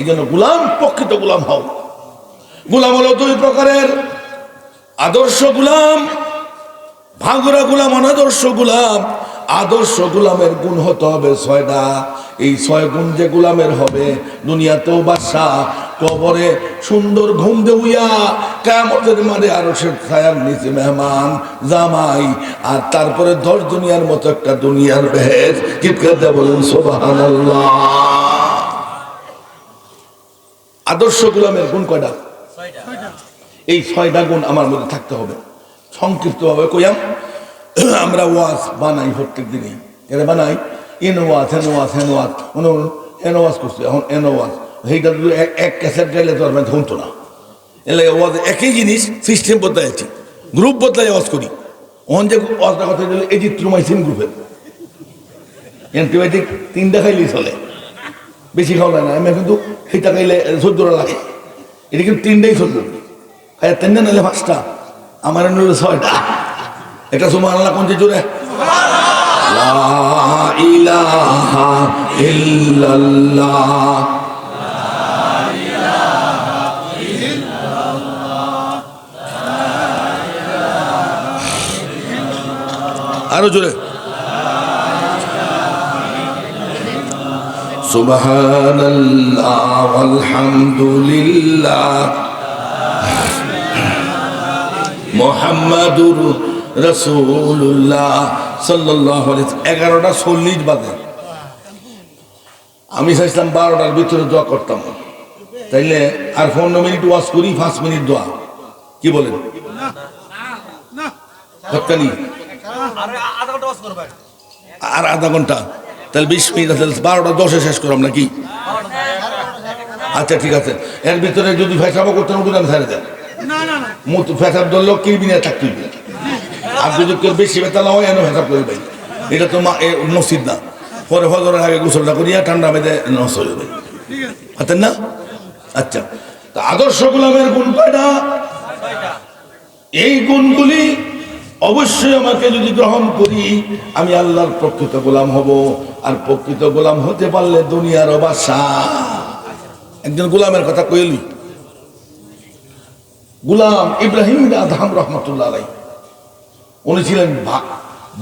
এই জন্য গুলাম প্রকৃত গুলাম হও। গুলাম হলো দুই প্রকারের। আদর্শ গুলাম ভাগুরা গুলাম, অনাদর্শ গুলাম। আদর্শ গুলামের গুণ হতে হবে ছয়টা। এই ছয় গুণ যে গুলামের হবে, দুনিয়াতেও বাসা কবরে সুন্দর ঘুম দেউইয়া কেমতের মারে আরও সে ছায়ার নিচে মেহমান জামাই, আর তারপরে দশ দুনিয়ার মতো একটা দুনিয়ার ভেদ চিৎকার বলেন সোবাহান আদর্শ গুলামের গুণ কয়টা? এই ছয়টা গুণ আমার মধ্যে থাকতে হবে। সংক্ষিপ্তভাবে কইয়াম। আমরা ওয়াজ বানাই প্রত্যেক দিনই। এটা বানাই? এন ওয়াজ হেন ওয়াজ হেন ওয়াজ। এন ওয়াজ করছে এখন এন ওয়াজ। সেইটা যদি এক- ক্যাসেট গাইলে তো আর শুনতো না। এলে ওয়াজ একই জিনিস সিস্টেম বদলাইছি গ্রুপ বদলাই ওয়াজ করি। ওখান যে ওয়াজটা কথা এই জিত্রমাইসিন গ্রুপের অ্যান্টিবায়োটিক তিনটা খাইলেই চলে। বেশি খাওয়া না। আমি কিন্তু সেইটা খাইলে চোদ্দটা লাগে। এটা কিন্তু তিনটাই চোদ্দ। খাই তিনটা নাইলে পাঁচটা। আমার নিলে ছয়টা। এটা সুমান আল্লাহ কোন যে জোরে। লা ইলাহা আরও জোরে সুবহানাল্লাহ আলহামদুলিল্লাহ মোহাম্মদুর রসুল্লাহ সাল্লাহ এগারোটা চল্লিশ বাজে। আমি চাইছিলাম বারোটার ভিতরে দোয়া করতাম। তাইলে আর পনেরো মিনিট ওয়াশ করি পাঁচ মিনিট দোয়া। কি বলেন? আর আধা ঘণ্টা? তাহলে বিশ মিনিট আছে বারোটা দশে শেষ করলাম নাকি? আচ্ছা ঠিক আছে। এর ভিতরে যদি ফেসাবো করতে হবে আমি ছেড়ে দেন। মুখ ফেসাব ধরলেও কিনবি না থাকতে হইবে। আর যদি কেউ বেশি বেতাল হয় এনে ফেসাব করে ভাই। এটা তো মা এ মসজিদ না। পরে ফজরের আগে গোসলটা করিয়া ঠান্ডা বেঁধে নষ্ট হয়ে যাবে। হাতেন না? আচ্ছা। তা আদর্শ গোলামের গুণ কয়টা? এই গুণগুলি অবশ্যই আমাকে যদি গ্রহণ করি, আমি আল্লাহর প্রকৃত গোলাম হব। আর প্রকৃত গোলাম হতে পারলে দুনিয়ার বাসা একজন গোলামের কথা কইলি? গুলাম ইব্রাহিম আদহাম রহমতুল্লাহ আলাই উনি ছিলেন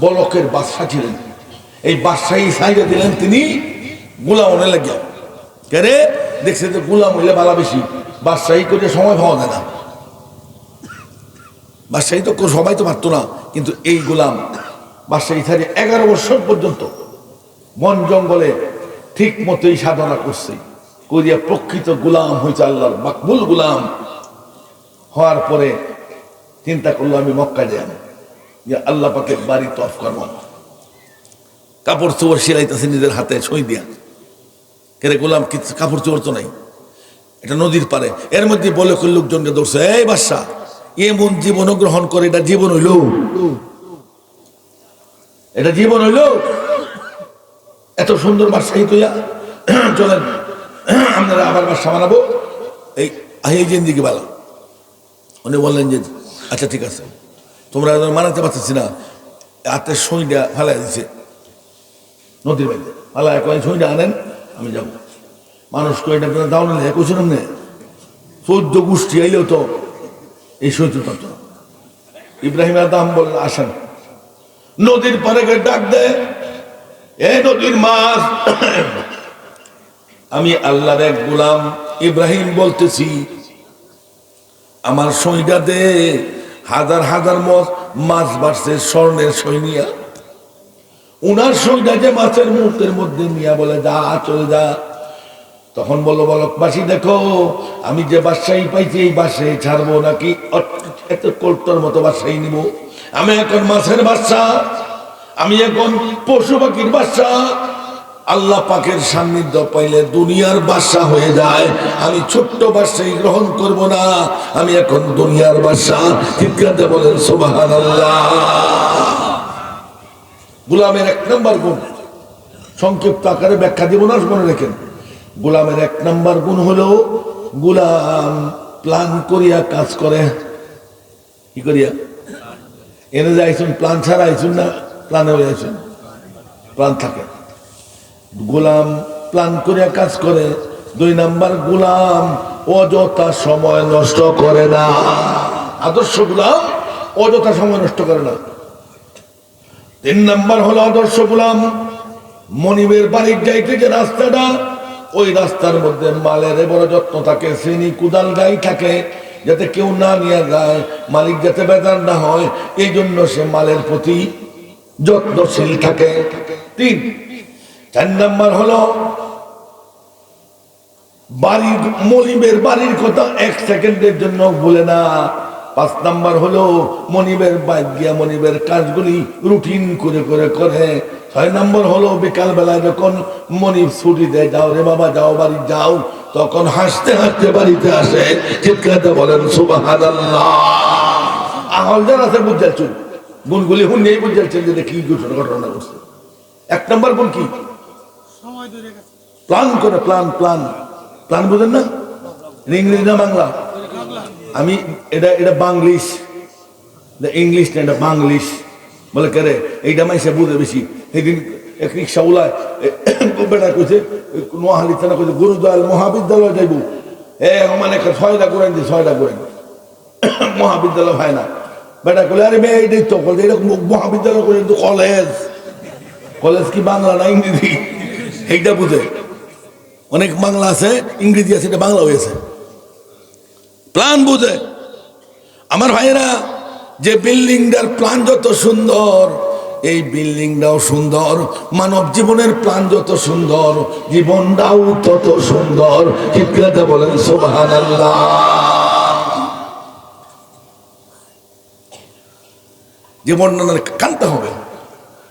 বলকের বাদশাহ ছিলেন। এই বাদশাহী সাইডে দিলেন তিনি গুলাম হলে লাগিয়া। কেরে দেখছে যে গুলাম হইলে বালা বেশি। বাদশাহী করে সময় পাওয়া যায় না। বাদশাহী তো সবাই তো পারতো না, কিন্তু এই গোলাম বাদশাহী সাইডে এগারো বছর পর্যন্ত বন জঙ্গলে ঠিক মতোই সাধনা করছে। করিয়া প্রকৃত গুলাম হয়েছে আল্লাহর মাকবুল গুলাম। হওয়ার পরে চিন্তা করল, আমি মক্কা যাই যে আল্লাহ পাকে বাড়ি তফ করব কাপড় চোপড় সিলাইতেছে নিজের হাতে ছই দিয়া। কেরে গোলাম, কিছু কাপড় চোপড় তো নাই। এটা নদীর পারে এর মধ্যে বলে লোকজনকে দৌড়ছে এই বাদশা এমন জীবন গ্রহণ করে, এটা জীবন হইল। এটা জীবন হইল। এত সুন্দর বাদশাহী তুইয়া চলেন আপনারা আবার বাসা বানাবো। এই এই জিন্দিগি উনি বললেন যে আচ্ছা ঠিক আছে। তোমরা মানাতে পারতেছি না। হাতের সইটা ফেলাই দিছে। নদীর বাইরে। ফালা এক সইটা আনেন, আমি যাব। মানুষ কইটা দাও না একুশ নে। চোদ্দ গোষ্ঠী আইলেও তো এই সহ্য তত্ত্ব। ইব্রাহিম আদাম বললেন আসেন। নদীর পারে ডাক দেয়, এ নদীর মাছ, আমি আল্লাহর এক গোলাম ইব্রাহিম বলতেছি, আমার সইটা দে হাজার হাজার মত মাছ বাড়ছে স্বর্ণের সৈনিয়া। উনার সইটা যে মাছের মুহূর্তের মধ্যে নিয়া বলে, যা, চলে যা। তখন বলল, বলকবাসী, দেখো, আমি যে বাসাই পাইছি, এই বাসায় ছাড়বো নাকি? এত কোর্টর মতো বাসাই নিব। আমি এখন মাছের বাচ্চা আমি এখন পশু পাখির বাচ্চা আল্লাহ পাকের সান্নিধ্য পাইলে দুনিয়ার বাসা হয়ে যায়। আমি ছোট্ট বাসাই গ্রহণ করব না। আমি এখন দুনিয়ার বাসা চিৎকারতে বলেন সোবাহান আল্লাহ গুলামের এক নম্বর গুণ। সংক্ষিপ্ত আকারে ব্যাখ্যা দিব না, মনে রেখেন। গোলামের এক নাম্বার গুণ হলো, গোলাম প্ল্যান করিয়া কাজ করে। কি করিয়া? এনে যে আইসুন প্ল্যান ছাড়া আইসুন না প্ল্যানে হয়ে আইসুন। প্ল্যান থাকে। গোলাম প্ল্যান করিয়া কাজ করে। দুই নাম্বার, গুলাম অযথা সময় নষ্ট করে না। আদর্শ গুলাম অযথা সময় নষ্ট করে না। তিন নাম্বার হলো আদর্শ গুলাম, মনিবের বাড়ির যাইতে যে রাস্তাটা ওই রাস্তার মধ্যে মালের বড় যত্ন থাকে শ্রেণি কুদাল গাই থাকে, যাতে কেউ না নিয়ে যায়, মালিক যাতে বেদার না হয় এই জন্য সে মালের প্রতি যত্নশীল থাকে। তিন, চার নাম্বার হলো, বাড়ির মনিবের বাড়ির কথা এক সেকেন্ডের জন্য বলে না। পাঁচ নাম্বার হলো মনিবের বাইক গিয়া মনিবের কাজগুলি রুটিন করে করে করে। ছয় নম্বর হলো বিকাল বেলায় যখন মনিব ছুটি দেয় যাও রে বাবা যাও বাড়ি যাও। তখন হাসতে হাসতে বাড়িতে আসে চিৎকারতে বলেন সুবাহ আহলদার আছে বুঝাচ্ছুন গুণগুলি হুন নেই বুঝাচ্ছেন যে কি ঘটনা ঘটনা করছে এক নম্বর গুণ কি? প্ল্যান করে প্ল্যান প্ল্যান। প্ল্যান বুঝেন না? ইংরেজি না বাংলা? আমি এটা এটা বাংলিশ। ইংলিশ না এটা বাংলিশ বলে, কে রে, এইটা মাইসে বুঝে বেশি। সেদিন এক রিক্সা উলায় বেটা কইছে নোয়াহালি থানা কইছে, গুরুদয়াল মহাবিদ্যালয় যাইব। এ মানে ছয়টা করেন যে ছয়টা করেন মহাবিদ্যালয় হয় না। বেটা কলে আরে মেয়ে, এইটাই তো বলছে এরকম মহাবিদ্যালয় করেন তো কলেজ কলেজ কি বাংলা না ইংরেজি? এইটা বুঝে। অনেক বাংলা আছে, ইংরেজি আছে, এটা বাংলা হয়েছে প্ল্যান বুঝে। আমার ভাইয়েরা, যে বিল্ডিংটার প্ল্যান যত সুন্দর, এই বিল্ডিংটাও সুন্দর, মানব জীবনের প্ল্যান যত সুন্দর, জীবনটাও তত সুন্দর। বলেন সোভান জীবনটা না কানতে হবে।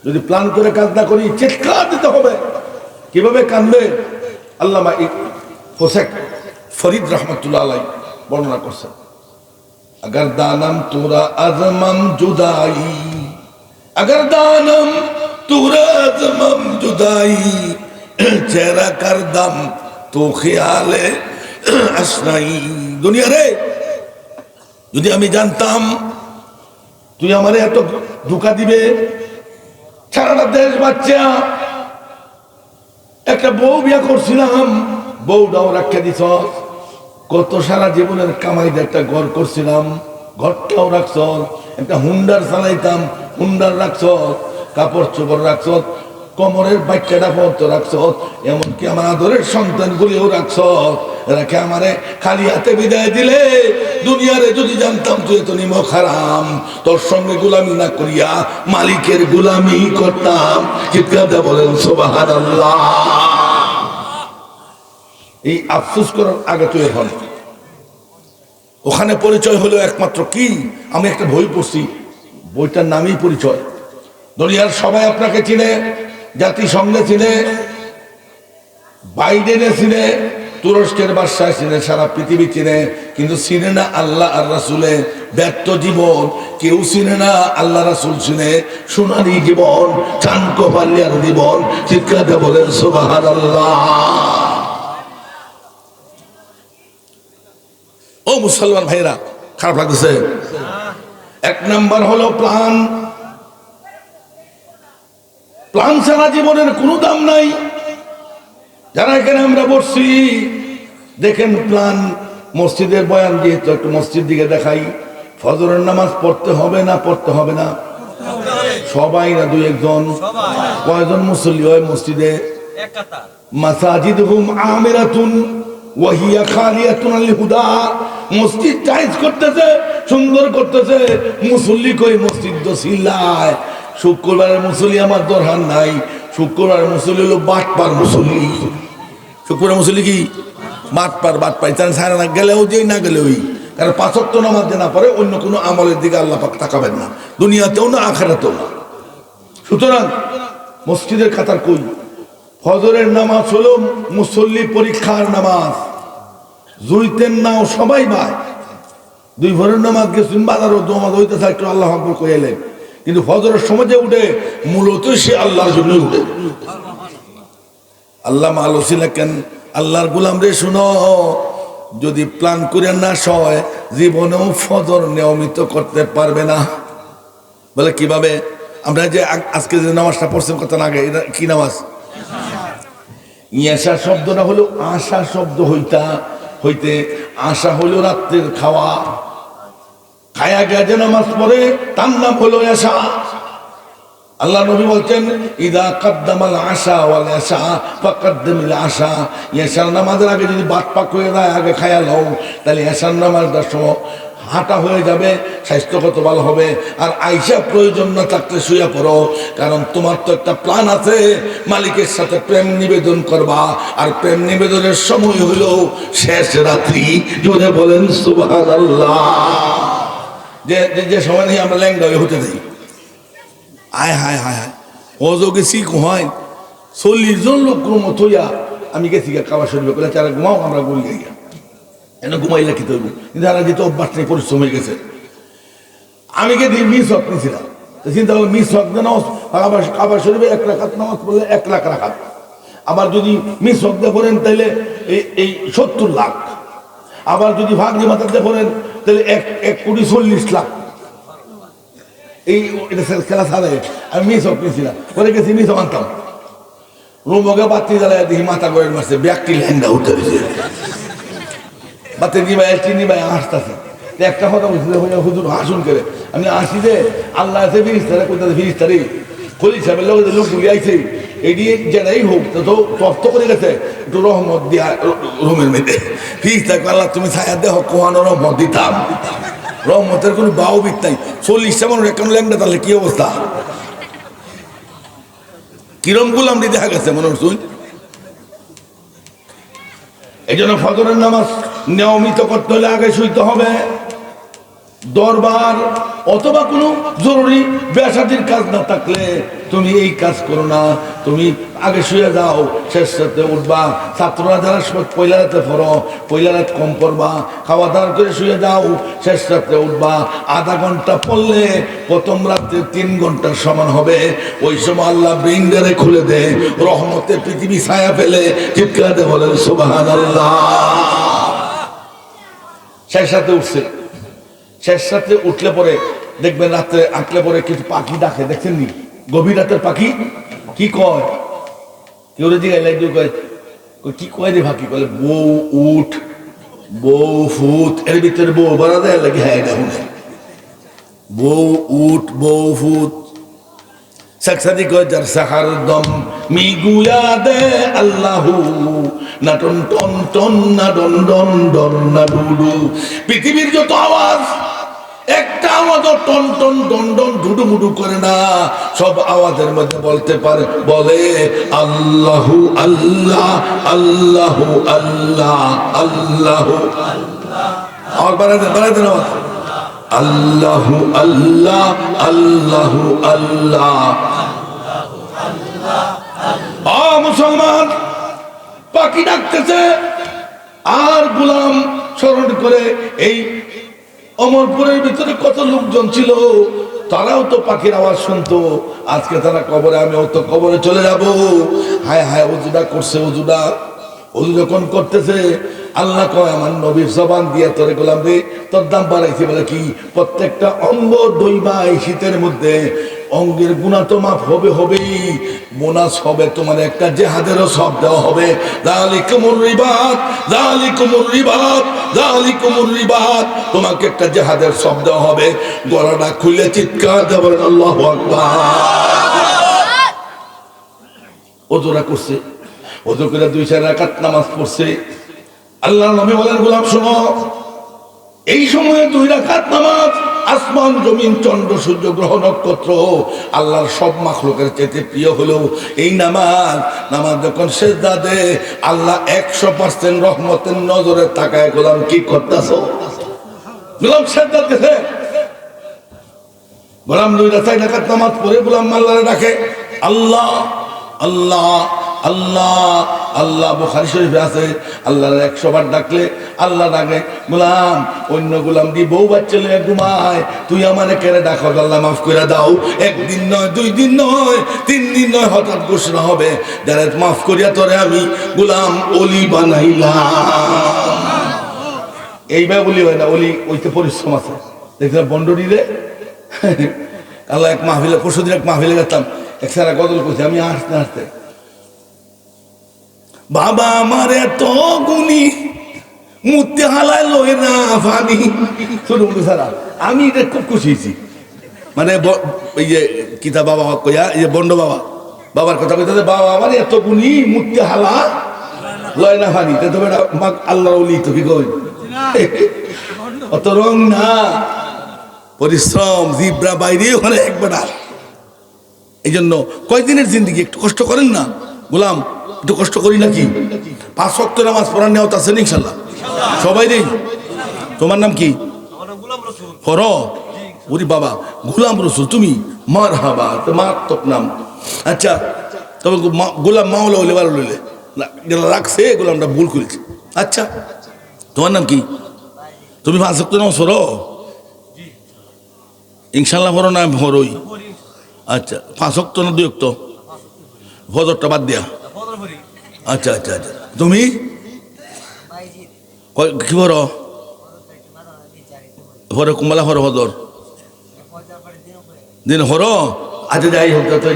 যদি প্ল্যান করে কাজ না করি, চিৎকার দিতে হবে। কীভাবে কানবে আল্লামা হোসেক ফরিদ রহমতুল্লাহ আলাই বর্ণনা করছেন। আগর দানম তোরা আজমম জুদাই, আগর দানম তোরা আজমম জুদাই চেহারা কার দাম তো খেয়ালে আসনাই। দুনিয়া রে, যদি আমি জানতাম, তুই আমার এত ধোকা দিবে, সারাটা দেশ বাচ্চা, একটা বউ বিয়া করছিলাম, বউটাও রাখা দিছ কত সারা জীবনের কামাইতে একটা ঘর করছিলাম, ঘরটাও রাখছ একটা হুন্ডার চালাইতাম, হুন্ডার রাখছ কাপড় চোপড় রাখছ কমরের বাচ্চাটা পর্যন্ত রাখছ এমনকি আমার আদরের সন্তানগুলিও রাখছ রাখে আমারে খালি হাতে বিদায় দিলে দুনিয়ারে যদি জানতাম তুই তো নিমক হারাম, তোর সঙ্গে গুলামি না করিয়া মালিকের গুলামি করতাম। চিৎকার বলেন সোবাহান আল্লাহ এই আফসোস করার আগে তো এখন ওখানে পরিচয় হলো একমাত্র কি? আমি একটা বই পড়ছি। বইটার নামই পরিচয়। দুনিয়ার সবাই আপনাকে চিনে, জাতিসংঘে চিনে, বাইডেনে চিনে, তুরস্কের বাদশাহ চিনে, সারা পৃথিবী চিনে। কিন্তু চিনে না আল্লাহ আর রাসুলে। ব্যর্থ জীবন, কেউ চিনে না আল্লাহ রাসুল চিনে। সোনালি জীবন, চানকো পালিয়ার জীবন চিৎকারটা বলেন সুবাহান আল্লাহ ও মুসলমান ভাইরা খারাপ লাগতেছে। এক নাম্বার হলো প্লান প্লান ছাড়া জীবনের কোনো দাম নাই। যারা এখানে আমরা বসছি দেখেন প্লান মসজিদের বয়ান যেহেতু একটু মসজিদ দিকে দেখাই। ফজরের নামাজ পড়তে হবে না পড়তে হবে না? সবাই না দুই একজন? কয়জন মুসল্লি হয় মসজিদে? এক কাতার। মাসাজিদহুম আমিরাতুন। ওয়াহিয়া খালিয়াতুন আল হুদা। মসজিদ টাইজ করতেছে, সুন্দর করতেছে। মুসল্লি কই মসজিদ তো সিল্লায় নাই। শুক্রবার মুসল্লি হলো মুসল্লি। শুক্রবার কি? না, গেলেও যেই, না গেলেওই নামাজ না পারে অন্য কোনো আমলের দিকে আল্লাহ পাক তাকাবেন না। দুনিয়াতেও না, আখেরাতেও না। সুতরাং মসজিদের কাতার কই? ফজরের নামাজ হলো মুসল্লি পরীক্ষার নামাজ। জুইতের নাও সবাই ভাই। দুই ভোরের নামাজ গেছেন বাজার নামাজ হইতে একটু আল্লাহ আকবর করে এলেন। কিন্তু ফজরের সময় যে উঠে, মূলত সে আল্লাহর জন্য উঠে। আল্লাহ আলোচি লেখেন আল্লাহর গুলাম রে শুনো, যদি প্ল্যান করে না সয়, জীবনেও ফজর নিয়মিত করতে পারবে না। বলে কীভাবে? আমরা যে আজকে যে নামাজটা পড়ছেন কত আগে, এটা কি নামাজ? ইয়াসা শব্দটা হলো আশা শব্দ হইতা, হইতে আশা হলো রাত্রের খাওয়া। খায়া যে নামাজ পড়ে, তার নাম হলো আশা। আল্লাহ নবী বলছেন, ইদা কাদ্দামাল আশা ওয়াল আশা, ফাকাদ্দামিল আশা। ইয়াশার নামাজের আগে যদি বাদ পাক হয়ে যায়, আগে খায়া লও। তাহলে ইয়াশার নামাজটার সময় হাঁটা হয়ে যাবে, স্বাস্থ্যগত ভালো হবে। আর আইসা প্রয়োজন না থাকতে শুয়ে পড়ো, কারণ তোমার তো একটা প্ল্যান আছে, মালিকের সাথে প্রেম নিবেদন করবা। আর প্রেম নিবেদনের সময় হলো শেষ রাত্রি। জোরে বলেন যে, যে- সময় নিয়ে আমরা ল্যাংডা হতে দেই আয়, হায় হায় হায়। অজো গেছি হয় চল্লিশ জন লোক কোনো মতো ইয়া আমি গেছি গা কাবা শরীফে। বলে, তারা ঘুমাও, আমরা গুলি গাই গা এনে ঘুমাইলে কি তারা যেহেতু অভ্যাস নেই, পরিশ্রম হয়ে গেছে। আমি কে মিস হক নিয়েছিলাম চিন্তা করলাম, মিস হক দিয়ে নামাজ কাবা কাবা শরীফে এক রাখাত নামাজ পড়লে এক লাখ রাখাত আবার যদি মিস হক দিয়ে পড়েন, তাহলে এই এই সত্তর লাখ। আবার যদি ভাগ্নি মাথাতে পড়েন, তাহলে এক এক কোটি চল্লিশ লাখ। এই, এটা খেলা ছাড়ে। আমি মিস অফ নিয়েছিলাম পরে গেছি মিস আনতাম। রুমকে বাতি জ্বালায় দেখি মাথা করে মারছে, ব্যাগটি ল্যান্ডা উঠে দিয়েছে বাতি নিবাই নিবাই হাসতেছে একটা কথা বলছিল হুজুর হাসুন করে। আমি আসি যে, আল্লাহ আছে ফিরিস্তারে, কোথায় ফিরিস্তারে? খলিল সাহেবের লোক লোক গুলি আইছে এটি যেটাই হোক, তো তপ্ত করে গেছে। একটু রহমত দিয়া রুমের মেয়েতে ফিরিস্তাকে আল্লাহ, তুমি ছায়া দেহ, কোহানো রহমত দিতাম। রহমতের কোনো বাউ বিক নাই চল্লিশটা মানুষ এখন ল্যাংটা তাহলে কি অবস্থা? কিরম গুলাম দেখা গেছে, মনে হচ্ছে? এই জন্য ফজরের নামাজ নিয়মিত করতে হলে আগে শুইতে হবে। দরবার অথবা কোনো জরুরি বেসাদির কাজ না থাকলে তুমি এই কাজ করো না। তুমি আগে শুয়ে যাও, শেষ রাতে উঠবা। ছাত্ররা যারা পয়লা রাতে পড়ো, পয়লা রাত কম পড়বা। খাওয়া দাওয়া করে শুয়ে যাও, শেষ রাতে উঠবা। আধা ঘণ্টা পড়লে প্রথম রাত্রে তিন ঘণ্টার সমান হবে। ওই সময় আল্লাহ ব্রিন্ডারে খুলে দে, রহমতে পৃথিবী ছায়া ফেলে। চিৎকারে বলেন সুবাহান আল্লাহ শেষ রাতে উঠছে। শেষ রাতে উঠলে পরে দেখবেন রাত্রে আঁকলে পরে কিছু পাখি ডাকে, দেখছেন নি? গভীর রাতের পাখি? কি কয়? কেউ কেউ কয় কি কয় রে পাখি কয়, বউ উঠ, বউ ফুট এর ভিতরে বউ, বাড়া দেয় লাগে হ্যাঁ এটা বউ উঠ, বউ ফুট সাকসাদি কয় যার সাহার দম মি গুয়া দে আল্লাহু, না টন টন না ডন ডন ডন, না ডুডু পৃথিবীর যত আওয়াজ, একটা আওয়াজও টন টন ডন ডন ডুডু মুডু করে না। সব আওয়াজের মধ্যে বলতে পারে, বলে, আল্লাহু আল্লাহ আল্লাহু আল্লাহ, আল্লাহু আর বাড়াতে বাড়াতে না আল্লাহু আল্লাহ আল্লাহু আল্লাহ। আ মুসলমান, পাখি ডাকতেছে, আর গোলাম স্মরণ করে এই অমরপুরের ভিতরে কত লোকজন ছিল, তারাও তো পাখির আওয়াজ শুনতো। আজকে তারা কবরে আমি তো কবরে চলে যাব। হায় হায় উজুদা করছে উজুদা ওই যখন করতেছে? আল্লাহ কয়, আমার নবীর জবান দিয়ে তোরে গোলাম রে। তোর দাম বাড়াইছে বলে কি? প্রত্যেকটা অঙ্গ দইবা এই শীতের মধ্যে। অঙ্গের গুণা তো মাফ হবে, হবেই। বোনাস হবে তোমার একটা জেহাদেরও সব দেওয়া হবে। জালিকুমুর রিবাত জালিকুমুর রিবাত জালিকুমুর রিবাত, তোমাকে একটা জেহাদের সব দেওয়া হবে। গলাটা খুলে চিৎকার দেবেন আল্লাহু ওজোরা করছে। ওজো করে দুই চার রাকাত নামাজ পড়ছে। আল্লাহ নবী বলেন গোলাম শোনো, এই সময়ে দুই রাকাত নামাজ, আসমান, জমিন, চন্দ্র, সূর্য, গ্রহ, নক্ষত্র, আল্লাহর সব মাখলুকের চেতে প্রিয় হলো এই নামাজ নামাজ যখন শেষ দে আল্লাহ একশো পার্সেন্ট রহমতের নজরে তাকায়, গোলাম, কি করতেছ? গোলাম শেষ গেছে গোলাম দুই রাখায় ডাকাত নামাজ পড়ে গোলাম আল্লাহরে ডাকে, আল্লাহ আল্লাহ আল্লাহ আল্লাহ বুখারি শরীফে আছে, আল্লাহর একশো বার ডাকলে আল্লাহ ডাকে, গোলাম, অন্য গোলাম দি বউ বাচ্চা লইয়া ঘুমায়? তুই আমারে কেড়ে ডাক আল্লাহ মাফ করে দাও। একদিন নয়, দুই দিন নয়, তিন দিন নয়, হঠাৎ ঘোষণা হবে। যারা মাফ করিয়া তোরে আমি গোলাম অলি বানাইলাম। এইবার বলি হয় না, অলি ওইতে পরিশ্রম আছে। দেখলাম বন্ডরি রে? আল্লাহ এক মাহফিলে পরশু দিন এক মাহফিলে গেতাম। এক সারা গদল করছে আমি হাসতে হাসতে বাবা আমার এত গুণী মুতে হালায় লয় না ফানি শুনুন সারা, আমি এটা খুব খুশি হয়েছি। মানে এই যে কিতা বাবা কইয়া, এই যে বন্ড বাবা, বাবার কথা কইতে বাবা আমার এত গুণী মুতে হালা লয় না ফানি তা তো বেটা মাক আল্লাহ উলি তো কি কই অত রং না। পরিশ্রম, জিব্রা বাইরে ওখানে একবার এই জন্য কয়দিনের জিন্দিগি, একটু কষ্ট করেন না। গোলাম একটু কষ্ট করি নাকি? পাঁচ শক্ত নামাজ পড়ার নেওয়া আছে ইনশাল্লাহ? সবাই রে তোমার নাম কি? ফর ওরি বাবা, গোলাম রসুল, তুমি? মার হাবা মারাত্মক নাম। আচ্ছা তবে গোলাম মাওলা হলে ভালো লইলে রাখছে গোলামটা ভুল করেছে। আচ্ছা তোমার নাম কি? তুমি পাঁচ শক্ত নামাজ পড়ো? ইনশাল্লাহ পড়ো না পরি আচ্ছা পাঁচ অক্ত না দুই অক্ত ফজরটা বাদ দিয়া। পরি আচ্ছা আচ্ছা আচ্ছা। তুমি? কি করি হরে কুম্বালা, হর হদর দিন হর? আচ্ছা যাই হোক তো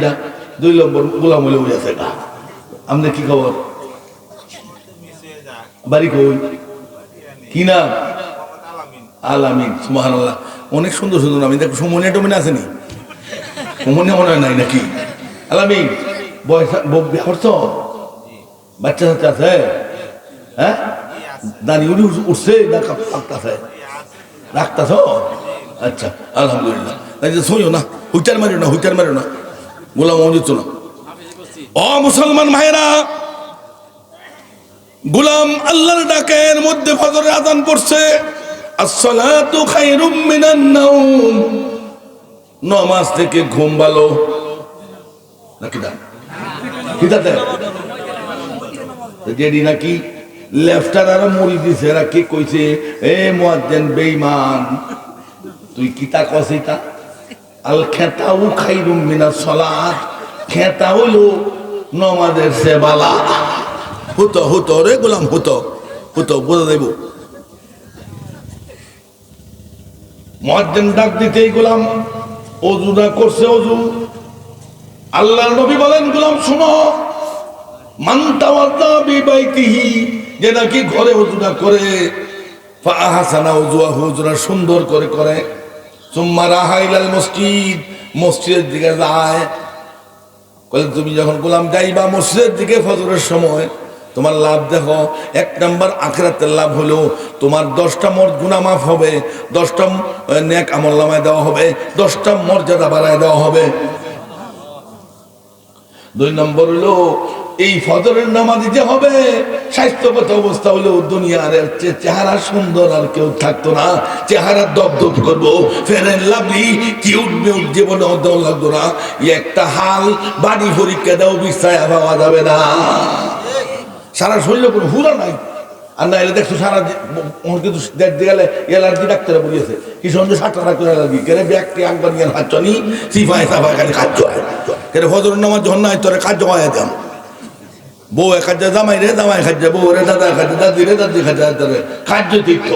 দুই নম্বর গোলাম হলে বুঝে আছে কি খবর? বাড়ি কই? কি নাম? আলামিন সুমাহান অনেক সুন্দর সুন্দর নাম। দেখো সুমনিয়া টমিনা আসেনি সুমনিয়া মনে হয় নাই নাকি? আলামিন, বয়স করছ বাচ্চা কাচ্চা আছে? হ্যাঁ? দাঁড়িয়ে উঠে উঠছে পাকতাছে রাখতাছ? আচ্ছা আলহামদুলিল্লাহ। যে না, হুইটার মারিও না, হুইটার মারিও না। গোলাম মজিদ না? ও মুসলমান ভাইরা গোলাম আল্লাহর ডাকের মধ্যে ফজরের আদান পড়ছে। আসসালাতু খায়রুম মিনান নাওম। নামাজ থেকে ঘুম ভালো। নাকি না? কিতাতে যেডি নাকি লেফটার আর মরি দিছে, এরা কি কইছে? এ মুয়াজ্জিন বেঈমান। তুই কিতা কসিতা আল খেতাউ খাইরুম মিনাস সালাত। খেতা হইল নমাজের সেবালা। হতো হতো রে গোলাম, হতো হতো, বোঝা দেব মহাজ্জেন ডাক দিতেই গোলাম অজুদা করছে অজু। আল্লাহ নবী বলেন, গোলাম, শুনো। যে নাকি ঘরে অজুদা করে। সুন্দর করে করে। মসজিদ, মসজিদের দিকে যায়। তুমি যখন গোলাম যাইবা মসজিদের দিকে ফজরের সময়, তোমার লাভ দেখো, এক নাম্বার আখরাতের লাভ হলো, তোমার দশটা মর গুণা মাফ হবে, দশটা নেক আমল নামায় দেওয়া হবে, দশটা মর্যাদা বাড়ায় দেওয়া হবে। দুই নম্বর হলো এই ফজরের নামাজ যে হবে, স্বাস্থ্যগত অবস্থা হলো দুনিয়ার চেহারা সুন্দর আর কেউ থাকতো না। চেহারা দপদপ করব ফেরেন লাভলি কিউট মিউট জীবনে দল লাগতো না। একটা হাল, বাড়ি পরীক্ষা দাও বিছায় পাওয়া যাবে না। সারা শরীরে কোনো হুরা নাই। আর না এলে দেখছ সারা কিন্তু দেখতে গেলে এলার্জি ডাক্তারে বলিয়েছে। কি সন্ধ্যে সাতটা ডাক্তার এলার্জি। কেরে ব্যাগটি একবার নিয়ে খাচ্ছ নি সিফাই সাফাই খালি খাচ্ছ কেরে ফজর যখন নাই, তোরে খাদ্য হয় দাম বউ খাদ্য জামাই রে, জামাই খাদ্য, বউ রে, দাদা খাদ্য, দাদি রে, দাদি খাদ্য খাদ্য তীর্থ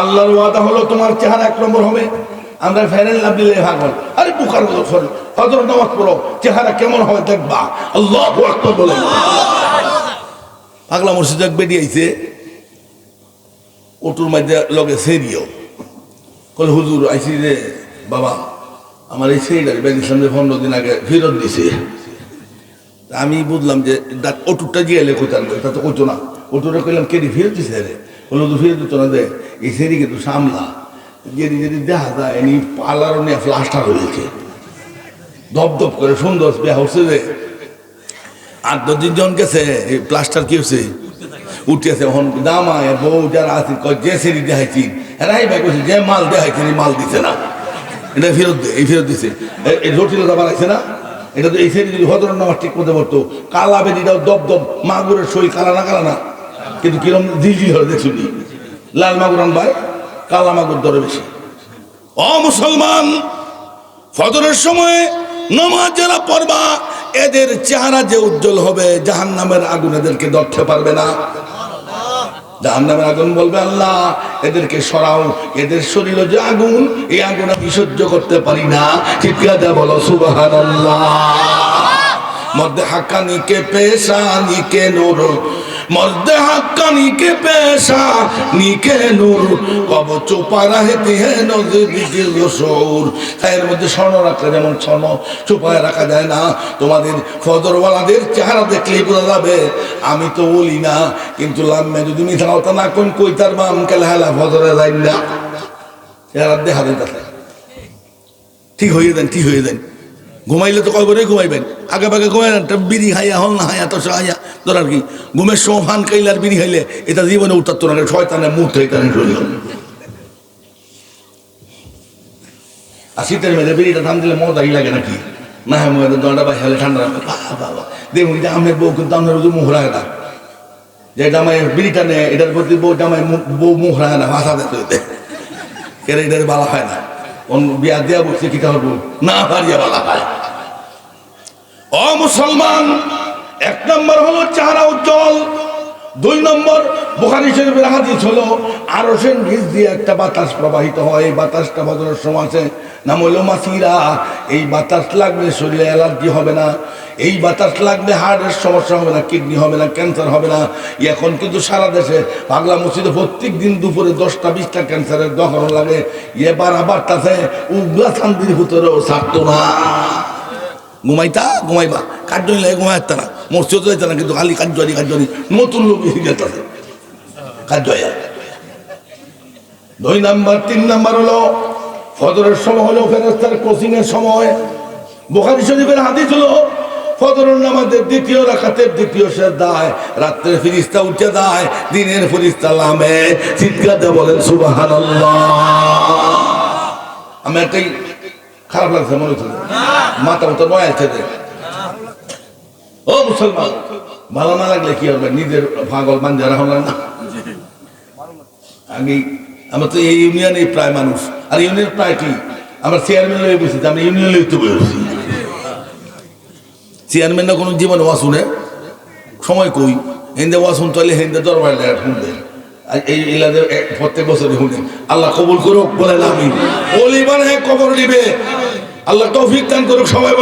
আল্লাহর ওয়াদা হলো তোমার চেহারা এক নম্বর হবে। আমরা ফেরেন লাভ দিলে ভাগল আরে বুকার সরি ফজর নামাজ পড়ো, চেহারা কেমন হবে দেখবা? আল্লাহ বলে। পাগলা মসজিদ এক বেরিয়ে আইছে। ওটুর মধ্যে লগে সেরিও। কল হুজুর আইসি রে, বাবা, আমার এই সেইটার ব্যাগ ইসলামে পনেরো দিন আগে ফেরত দিছে। আমি বুঝলাম যে দাঁত ওটুরটা জিয়ালে কোথার তা তো কইতো না। ওটুরে কইলাম, কেডি ফেরত দিছে রে? বলল, তো ফেরত দিত না দে, এই সেরি কিন্তু সামলা। যেদি যেদি দেখা যায়, এনি পার্লার নিয়ে প্লাস্টার হয়েছে দপ করে সুন্দর বিয়া হচ্ছে রে। আট দশ দিন জন গেছে, এই প্লাস্টার কি হচ্ছে? উঠিয়েছে হন দামায় বউ যারা আছে যে সেরি দেখাইছি। এরাই ভাই কইছে, যে মাল দেখাইছি মাল দিছে না। এটা ফেরত দে, এই ফেরত দিছে। এই জটিলতা বাড়াইছে না? এটা তো এই সেরি যদি হজর নামাজ ঠিক মতো পড়তো, কালা বেদিটাও দপ দপ মাগুরের সই কালা না কালা না। কিন্তু কিরম দিল দিল ধরে দেখছি লাল মাগুর আনবাই কালা মাগুর ধরে বেশি। অ মুসলমান, ফজরের সময় নমাজ যারা পড়বা, এদের চেহারা যে উজ্জ্বল হবে জাহান নামের আগুন এদেরকে ধরতে পারবে না। জাহান নামের আগুন বলবে, আল্লাহ, এদেরকে সরাও, এদের শরীরে যে আগুন, এই আগুন আমি সহ্য করতে পারি না। চিৎকার বলো সুবাহান মধ্যে হাক্কানি কে পেশা নিকে নূর? মধ্যে হাক্কানি কে পেশা নিকে নূর? কব চোপা রাহেতি হে নজদিকে গোসর এর মধ্যে স্বর্ণ রাখলে যেমন স্বর্ণ, চোপায় রাখা যায় না। তোমাদের ফজরওয়ালাদের চেহারা দেখলে বোঝা যাবে, আমি তো বলি না, কিন্তু লাম্মে যদি মিথ্যা কথা না কোন কই তার মাম কেলা হেলা ফজরে যাই না? চেহারা দেখা দেন ঠিক হয়ে দেন, ঠিক হয়ে দেন। ঘুমাইলে তো করে ঘুমাইবেন? আগে পাগে ঘুমাইলেন বিড়ি খাইয়া হল না হাইয়া তো হাইয়া ধরার কি? ঘুমের সময় ফান খাইলে আর বিড়ি খাইলে এটা জীবনে উত্তর না শয়তানে টানে চলে গেল আর শীতের মেয়েদের বিড়িটা দাম দিলে মজাই লাগে নাকি? না হ্যাঁ মেয়েদের দলটা বাই হলে ঠান্ডা লাগবে বাবা দেখুন যে আমের বউ কিন্তু আপনার ওই মুহরায় না যে জামাই বিড়িটা নেয়, এটার প্রতি বউ জামাই বউ মুহরায় না ভাষা দেখতে কেন এটার বালা হয় না? অন্য বিয়া দেয়া বলছে, কি করব না পারিয়া বালা হয়। ও মুসলমান, এক নম্বর হলো চেহারা উজ্জ্বল, দুই নম্বর বোখারি শরীফের হাদিস হলো আরও সেন নিচ দিয়ে একটা বাতাস প্রবাহিত হয়, এই বাতাসটা বদলের আছে। নাম হলো মাসিরা, এই বাতাস লাগলে শরীরে অ্যালার্জি হবে না, এই বাতাস লাগলে হার্টের সমস্যা হবে না, কিডনি হবে না, ক্যান্সার হবে না। এখন কিন্তু সারা দেশে পাগলা মসজিদে প্রত্যেক দিন দুপুরে দশটা, বিশটা ক্যান্সারের দখল লাগে, এবার আবার তাতে উগলা শান্তির ভিতরেও ছাড়তো না। ঘুমাইতা, ঘুমাইবা। কার্য লাগে ঘুমাইতা না। মসজিদ যাইতা না, কিন্তু খালি কার্যরি কার্যরি নতুন লোক যেতেছে কার্য দুই নাম্বার, তিন নাম্বার হলো, ফজরের সময় হলো ফেরস্তার কোচিং এর সময়। বোখারি শরীফের হাদিস হলো, ফজরের নামাজের দ্বিতীয় রাখাতের দ্বিতীয় শেষ দায় রাত্রের ফিরিস্তা উঠে দায় দিনের ফিরিস্তা লামে চিৎকারতে বলেন সুবাহান আমি একটাই খারাপ লাগছে, মনে হচ্ছে। মাথা মতো নয় আছে। ও মুসলমান, ভালো না লাগলে কি হবে? নিজের পাগল বাঞ্জারা হল না। আগে আমরা তো এই ইউনিয়নে প্রায় মানুষ। আর ইউনিয়ন প্রায় কি? আমরা চেয়ারম্যান লয়ে বসেছি, আমরা ইউনিয়ন লয়ে তো বসেছি। চেয়ারম্যান না কোনো জীবনে ওয়া শুনে সময় কই? হিন্দে ওয়া শুনতে হলে হিন্দে দরবার শুনতে প্রত্যেক আল্লাহ কবুল করুক হ্যাঁ কবর দিবে। আল্লাহ করুক, সবাই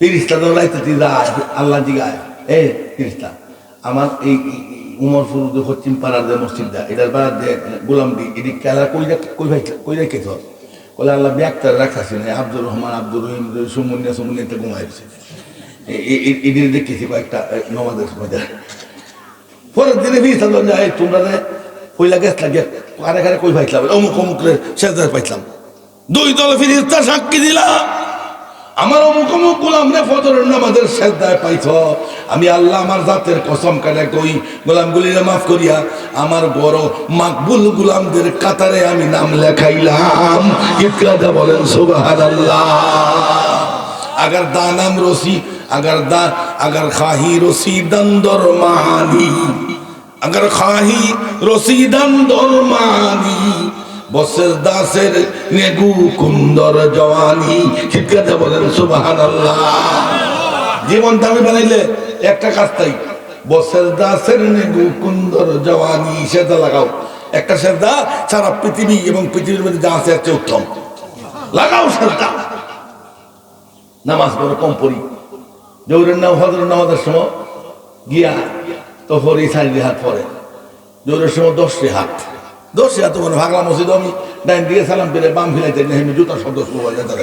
তিরিশটা আল্লাহ তিরিশটা আমার এই উমরপুর পশ্চিম পাড়ার যে এটার পাড়ার যে গোলামদি এটি কই ভাই কই বলে আল্লাহ ব্যাগটার রাখাছি আব্দুর রহমান, আব্দুর রহিম, সুমনিয়া সুমনিয়াতে ঘুমাইছে। এটি দেখেছি কয়েকটা নমাজের মধ্যে পরের দিনে ফিরে থাকলাম যে তোমরা হইলা গেছ লাগে কারে কারে কই পাইছিলাম অমুক অমুক সেজার পাইছিলাম দুই দল ফিরে তার সাক্ষী দিলা আমার অমুক অমুক গোলাম রে ফজরের নামাজের শ্রদ্ধায় পাইছ আমি আল্লাহ আমার জাতের কসম কাটা কই গোলাম গোলামগুলিরে মাফ করিয়া আমার বড় মাকবুল গোলামদের কাতারে আমি নাম লেখাইলাম ইকরাদা বলেন সুবাহ আল্লাহ আগার দানাম রসি اگر دا اگر خواہی رسیدن در معانی اگر خواہی رسیدن در معانی বসের দাসের নেগু কুন্দর জওয়ানি শিক্ষাতে বলেন সুবাহান জীবন দামি বানাইলে একটা কাজ তাই, বসের দাসের নেগু কুন্দর জওয়ানি সেদা লাগাও। একটা সেদা সারা পৃথিবী এবং পৃথিবীর মধ্যে যা আছে উত্তম। লাগাও সেদা নামাজ বড় কম পড়ি। জৌরের নাম হজরের নামাজের সময় গিয়া তো এই সাইডে হাত পরে। জৌরের সময় দশটি হাত। দশটি হাত মানে ভাগলা মসজিদ আমি ডাইন দিয়ে সালাম পেলে বাম ফিলাইতে নেমে জুতা শব্দ হয়ে যেতে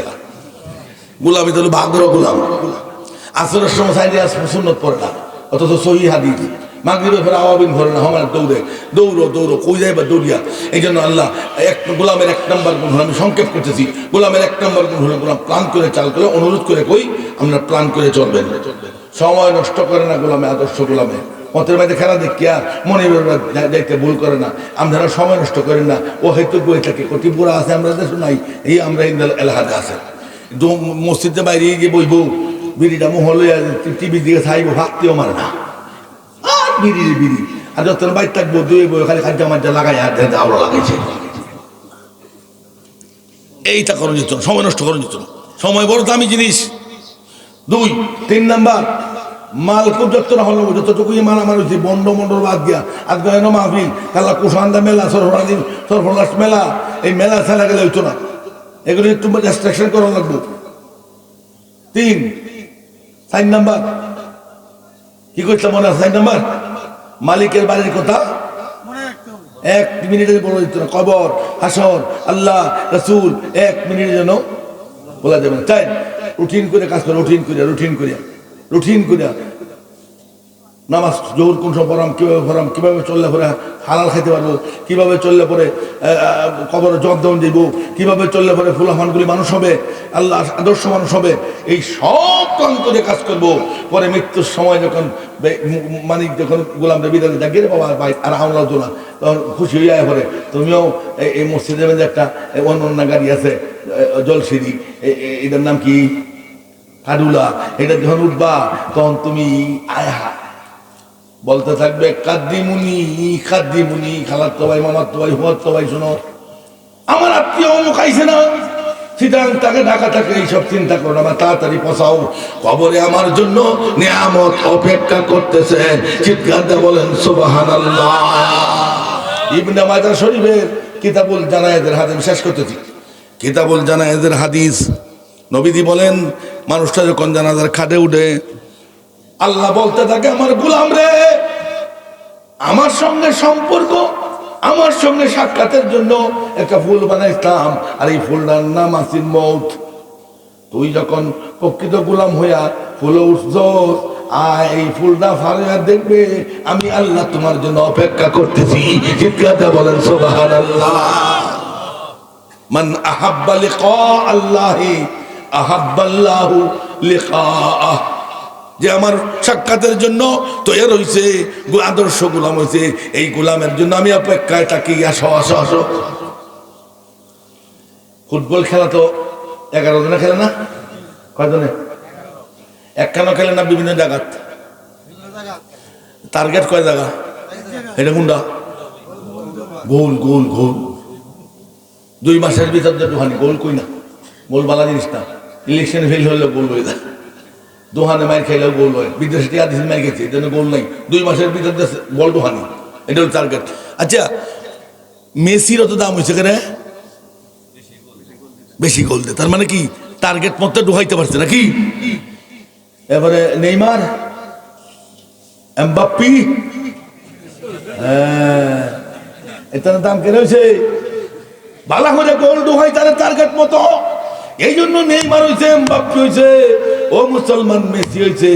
গোলামি। তো ভাগ্র গোলাম। আসরের সময় সাইডে সুন্নত পড়ে না অথচ সহি হাত হাদিস। মাগরিবের ফের আওয়াবিন ভরে না আমার দৌড়ে। দৌড়ো দৌড়ো, কই যাই বা দৌড়িয়া এই জন্য আল্লাহ এক গোলামের এক নম্বর গুণ হলো, আমি সংক্ষেপ করতেছি। গোলামের এক নম্বর গুণ হলো, গোলাম প্লান করে চাল করে, অনুরোধ করে কই, আমরা প্লান করে চলবেন। সময় নষ্ট করে না গোলামে, আদর্শ গোলামে। পথের মধ্যে খেলা দেখিয়া মনে দেখতে ভুল করে না। আমরা সময় নষ্ট করেন না। ও হয়তো বই থাকে, কোটি বুড়া আছে, আমরা দেশ নাই এই আমরা এলাহাতে আছে। মসজিদে বাইরে গিয়ে বইবো, বিড়িটা মহল টিভির দিকে চাইব ভাবতেও মারে না। বিড়ি বিড়ি। আর যত বাইর থাকব, দুই বই খালি খাদ্য মাজ্জা লাগাই আর আলো লাগাইছে এইটা করো যেত সময় নষ্ট করো যেত সময় বড় দামি জিনিস। দুই, তিন নাম্বার, মাল খুব যত না হলো, যতটুকুই মাল আমার হচ্ছে বন্ড মন্ডল বাদ দিয়া আজকে এনো মাহফিল, কালা কুষান্দা মেলা সরফরাদি সরফরাস মেলা, এই মেলা খেলা গেলে হইতো না। এগুলো একটু রেস্ট্রিকশন করা লাগবে। তিন সাইন নাম্বার, কি করছিলাম মনে আছে? Sign number? মালিকের বাড়ির কথা? মনে এক মিনিটের বলা দিত না কবর হাসর আল্লাহ রসুল এক মিনিটের জন্য বলা যাবে না। তাই রুটিন করে কাজ করে রুটিন করিয়া রুটিন করিয়া রুটিন করে নামাজ জোর কোন সময় পড়াম কীভাবে পড়াম কীভাবে চললে পরে হালাল খাইতে পারব, কীভাবে চললে পরে কবরে জব দেওয়ান দিব কীভাবে চললে পরে ফুলাফানগুলি মানুষ হবে, আল্লাহ আদর্শ মানুষ হবে, এই সব করে কাজ করব। পরে মৃত্যুর সময় যখন বে- মু- মানিক যখন গোলাম রবি রে, বাবা, ভাই, আর আমরা না, তখন খুশি হয়ে যায় পরে, তুমিও এই- মসজিদের মধ্যে একটা অন্য অন্য গাড়ি আছে, এ- এটার নাম কি? কাডুলা এটা যখন উঠবা, তখন তুমি, আয়া বলতে থাকবে, কাদ্দিমুনি কাদ্দিমুনি খালার তো ভাই মামার তো ভাই হুয়ার তো ভাই শোনো, আমার আত্মীয় অমুক আইছে না? সুতরাং তাকে ঢাকা থাকে এইসব চিন্তা করো না তাড়াতাড়ি পচাও। কবরে আমার জন্য নিয়ামত অপেক্ষা করতেছে। চিৎকার দিয়ে বলেন সুবাহান ইবনে মাজা শরীফের কিতাবুল জানায়েদের হাদিস, শেষ করতেছি। কিতাবুল জানায়েদের হাদিস নবীদি বলেন, মানুষটা যখন জানাজার খাটে উঠে আল্লাহ বলতে থাকে, আমার গুলাম রে, আমার সঙ্গে সম্পর্ক, আমার সঙ্গে সাক্ষাতের জন্য একটা ফুল বানাইতাম, আর এই ফুলটার নাম আসিন মৌত। তুই যখন প্রকৃত গোলাম হইয়া ফুলে উঠছ আর এই ফুলটা ফারিয়া দেখবে, আমি আল্লাহ তোমার জন্য অপেক্ষা করতেছি। বলেন সোবাহান আল্লাহ মান আহাব্বা লিকা আল্লাহি আহাব্বাল্লাহু লিকাআহ। যে আমার সাক্ষাতের জন্য তৈরি হয়েছে আদর্শ গোলাম হয়েছে এই গোলামের জন্য আমি অপেক্ষায় থাকি। আসো আসো আসো। ফুটবল খেলা তো এগারো জনে খেলে না? কয়জনে একখানো খেলে না বিভিন্ন জায়গাত টার্গেট কয় জায়গা এটা কোনটা? গোল গোল গোল। দুই মাসের ভিতর দোহানি, গোল কই না? গোল বালা জিনিস না। ইলেকশন ফেল হলে গোল হয়ে যায়। দোহানে মার খেলেও গোল হয়। বিদেশে টিয়া দিন মার খেয়েছে এজন্য গোল নাই। দুই মাসের ভিতর বল দোহানি। এটা হলো টার্গেট আচ্ছা মেসির অত দাম হয়েছে কেন? বেশি গোল দেয় তার মানে কি? টার্গেট মতো ঢুকাইতে পারছে নাকি? এবারে নেইমার, এমবাপ্পি হ্যাঁ এটার দাম কেন হয়েছে? বালা করে গোল ঢুকাই তার টার্গেট মতো। এই জন্য নেইমার হয়েছে এমবাপ্পি হয়েছে ও মুসলমান মেসি হয়েছে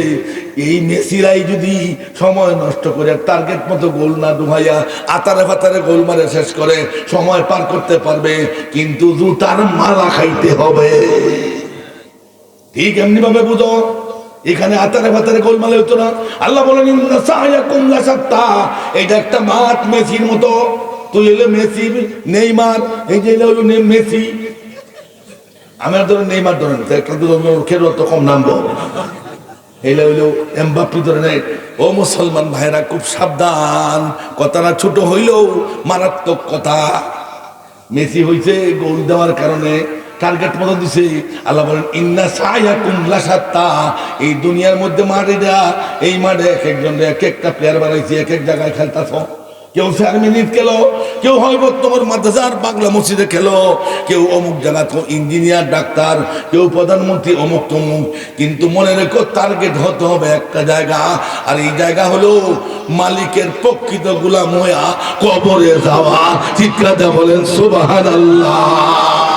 এই মেসিরাই যদি সময় নষ্ট করে টার্গেট মতো গোল না ডুহাইয়া আতারে ফাতারে গোল মারে শেষ করে, সময় পার করতে পারবে, কিন্তু জুতার মালা খাইতে হবে। ঠিক এমনি ভাবে বুঝো, এখানে আতারে ফাতারে গোলমালে হতো না। আল্লাহ বলেন এটা একটা মাঠ মেসির মতো। তুই এলে মেসি নেইমার, এই যে হলো মেসি। আমার ধরেন নেইমার ধরেন খেলো তো কম নামবো। এলে হইল এমবাপ্পি ধরে নেই ও মুসলমান ভাইরা খুব সাবধান, কথাটা ছোট হইলেও মারাত্মক কথা। মেসি হইছে গোল দেওয়ার কারণে টার্গেট মতো দিছে। আল্লাহ বলেন, ইন্না সায়া কুমলা সাত্তা এই দুনিয়ার মধ্যে দেয়া এই মাঠে এক একজন এক একটা প্লেয়ার বানাইছে এক এক জায়গায় খেলতাছ। কেউ ফ্যামিলির খেলো, কেউ হয় তোমার মাদ্রাসার বাংলা মসজিদে খেলো, কেউ অমুক জায়গা ইঞ্জিনিয়ার, ডাক্তার, কেউ প্রধানমন্ত্রী, অমুক তমুক। কিন্তু মনে রেখো টার্গেট হতে হবে একটা জায়গা, আর এই জায়গা হলো মালিকের প্রকৃত গুলাম হইয়া কবরে যাওয়া চিৎকার বলেন সুবাহ আল্লাহ